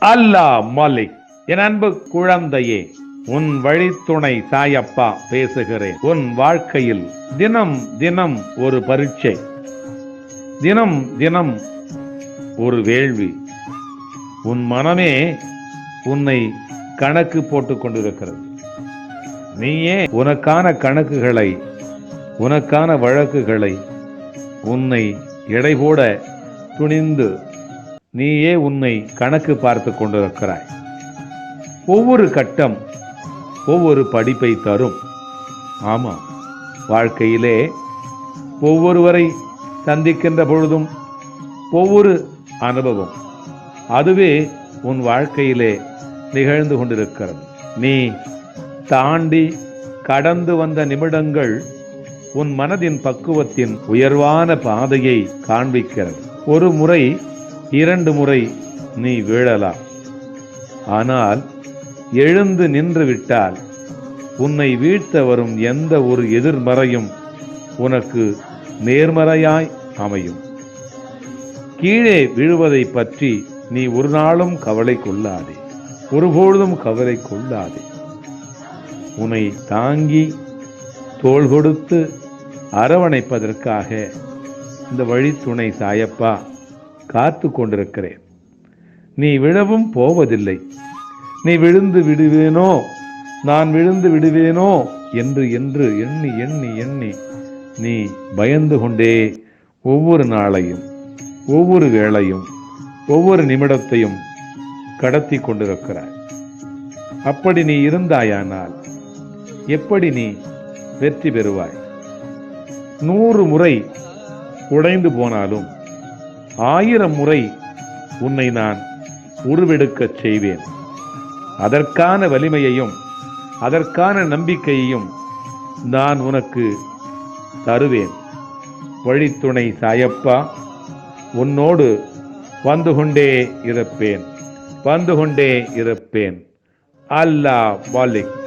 அல்லா மாலிக் என் அன்பு குழந்தையே உன் வழித்துணை சாயப்பா பேசுகிறேன். உன் வாழ்க்கையில் தினம் தினம் ஒரு பரீட்சை தினம் தினம் ஒரு வேள்வி. உன் மனமே உன்னை கணக்கு போட்டுக் கொண்டிருக்கிறது. நீயே உனக்கான கணக்குகளை உனக்கான வழக்குகளை உன்னை எடை போட துணிந்து நீயே உன்னை கணக்கு பார்த்து கொண்டிருக்கிறாய். ஒவ்வொரு கட்டம் ஒவ்வொரு படிப்பை தரும். ஆமாம் வாழ்க்கையிலே ஒவ்வொருவரை சந்திக்கின்ற பொழுதும் ஒவ்வொரு அனுபவம் அதுவே உன் வாழ்க்கையிலே நிகழ்ந்து கொண்டிருக்கிறது. நீ தாண்டி கடந்து வந்த நிமிடங்கள் உன் மனதின் பக்குவத்தின் உயர்வான பாதையை காண்பிக்கிறது. ஒரு முறை இரண்டு முறை நீ வீழலாம். ஆனால் எழுந்து நின்று விட்டால் உன்னை வீழ்த்த வரும் எந்த ஒரு எதிர்மறையும் உனக்கு நேர்மறையாய் அமையும். கீழே விழுவதை பற்றி நீ ஒரு நாளும் கவலை கொள்ளாதே. ஒருபொழுதும் கவலை கொள்ளாதே. உன்னை தாங்கி தோள் கொடுத்து அரவணைப்பதற்காக இந்த வழித்துணை சாயப்பா காத்து கொண்டிருக்கிறேன். நீ விழவும் போவதில்லை. நீ விழுந்து விடுவேனோ? நான் விழுந்து விடுவேனோ? என்று என்று எண்ணி எண்ணி எண்ணி நீ பயந்து கொண்டே ஒவ்வொரு நாளையும் ஒவ்வொரு வேளையும் ஒவ்வொரு நிமிடத்தையும் கடத்தி கொண்டிருக்கிறாய். அப்படி நீ இருந்தாயானால் எப்படி நீ வெற்றி பெறுவாய். நூறு முறை உடைந்து போனாலும் ஆயிரம் முறை உன்னை நான் உருவெடுக்கச் செய்வேன். அதற்கான வலிமையையும் அதற்கான நம்பிக்கையையும் நான் உனக்கு தருவேன். வழித்துணை சாயப்பா உன்னோடு வந்து கொண்டே இருப்பேன் வந்து கொண்டே இருப்பேன். அல்லாஹ் வாலிக்.